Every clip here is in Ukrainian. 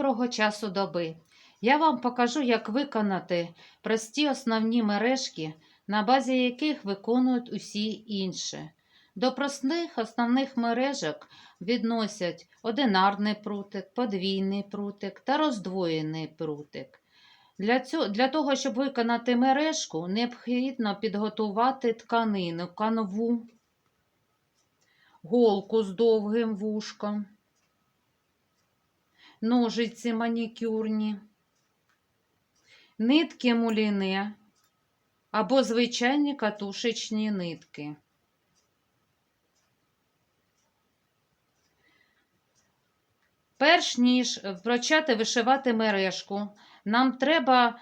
Доброго часу доби! Я вам покажу, як виконати прості основні мережки, на базі яких виконують усі інші. До простих основних мережок відносять одинарний прутик, подвійний прутик та роздвоєний прутик. Для, цього, для того, щоб виконати мережку, необхідно підготувати тканину, канву, голку з довгим вушком ножиці манікюрні, нитки муліне або звичайні катушечні нитки. Перш ніж почати вишивати мережку, нам треба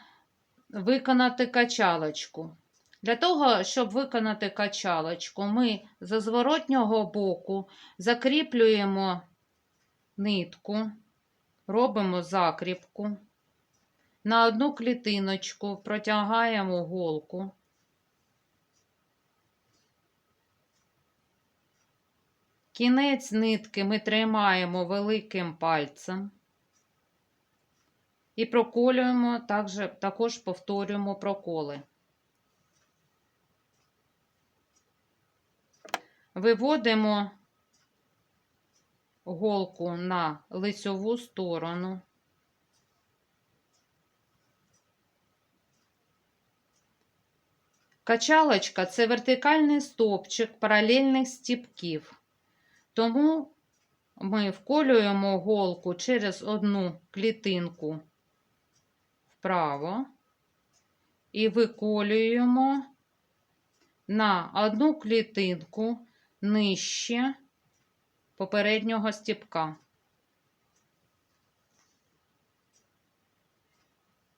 виконати качалочку. Для того, щоб виконати качалочку, ми з зворотнього боку закріплюємо нитку робимо закріпку, на одну клітиночку протягаємо голку. Кінець нитки ми тримаємо великим пальцем і проколюємо, також, також повторюємо проколи. Виводимо голку на лицьову сторону. Качалочка це вертикальний стовпчик паралельних стіпків. Тому ми вколюємо голку через одну клітинку вправо і виколюємо на одну клітинку нижче попереднього стіпка.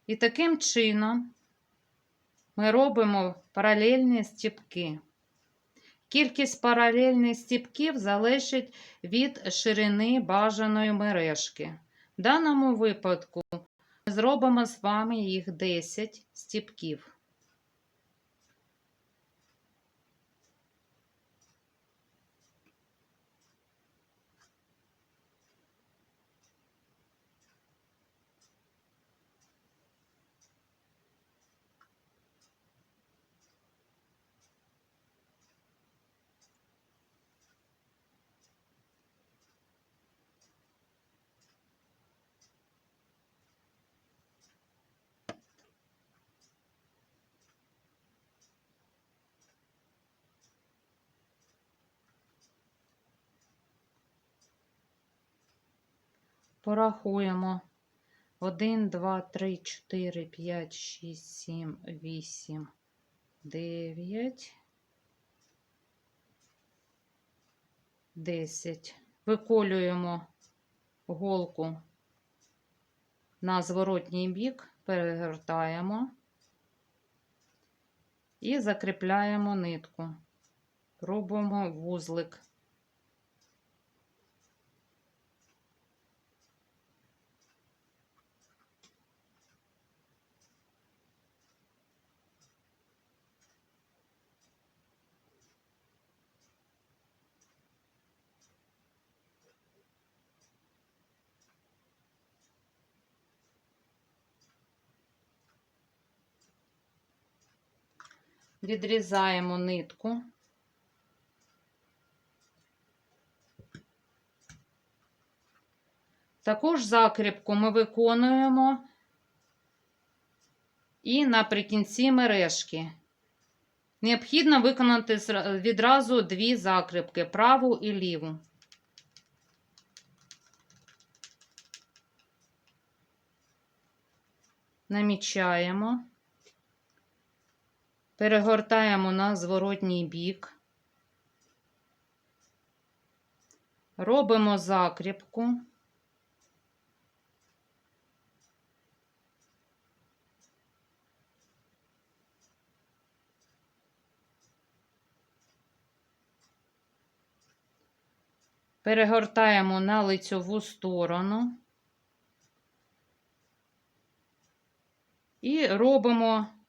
І таким чином ми робимо паралельні стіпки. Кількість паралельних стіпків залежить від ширини бажаної мережки. В даному випадку ми зробимо з вами їх 10 стіпків. Порахуємо 1, 2, 3, 4, 5, 6, 7, 8, 9, 10. Виколюємо голку на зворотній бік, перегортаємо і закріпляємо нитку. Робимо вузлик. Відрізаємо нитку. Також закріпку ми виконуємо і наприкінці мережки. Необхідно виконати відразу дві закріпки праву і ліву. Намічаємо перегортаємо на зворотній бік, робимо закріпку. Перегортаємо на лицьову сторону і робимо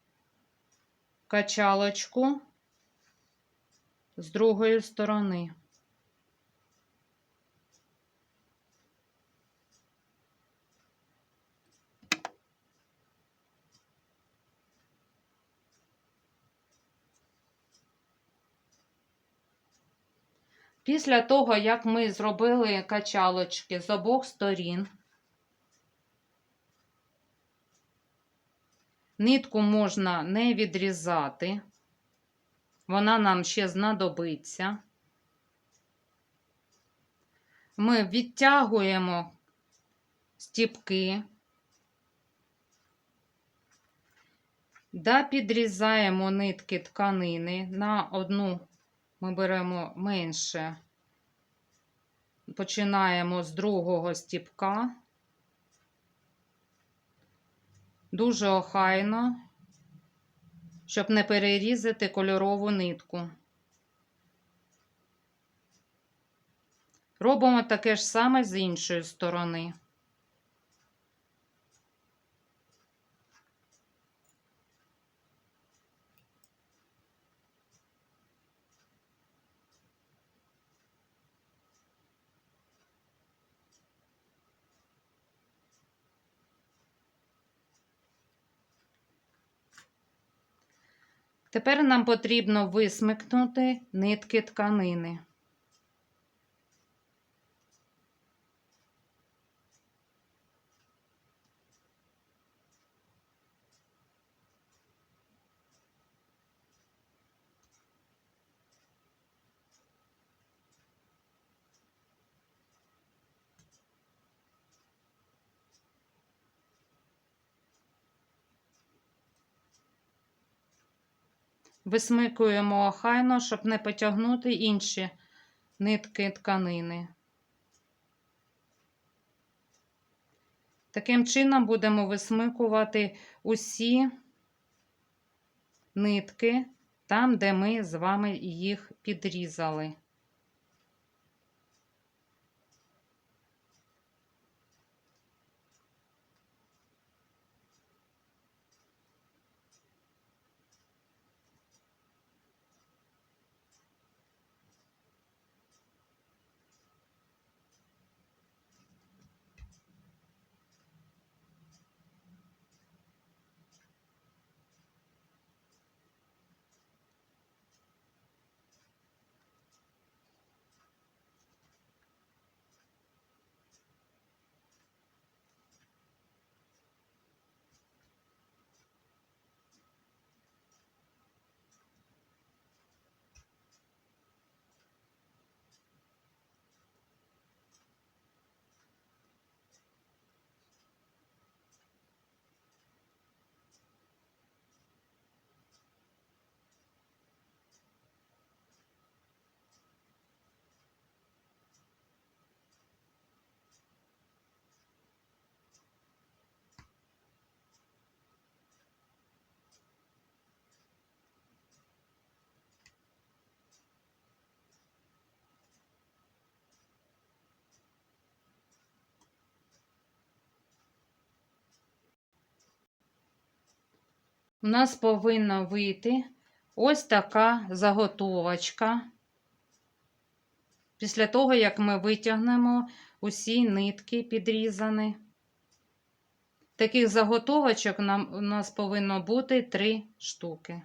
качалочку з другої сторони. Після того, як ми зробили качалочки з обох сторін, нитку можна не відрізати, вона нам ще знадобиться. Ми відтягуємо стіпки, да підрізаємо нитки тканини на одну. Ми беремо менше, починаємо з другого стіпка, дуже охайно, щоб не перерізати кольорову нитку. Робимо таке ж саме з іншої сторони. Тепер нам потрібно висмикнути нитки тканини. Висмикуємо охайно, щоб не потягнути інші нитки тканини. Таким чином будемо висмикувати усі нитки там, де ми з вами їх підрізали. У нас повинна вийти ось така заготовочка. Після того, як ми витягнемо усі нитки підрізані. Таких заготовочок нам, у нас повинно бути три штуки.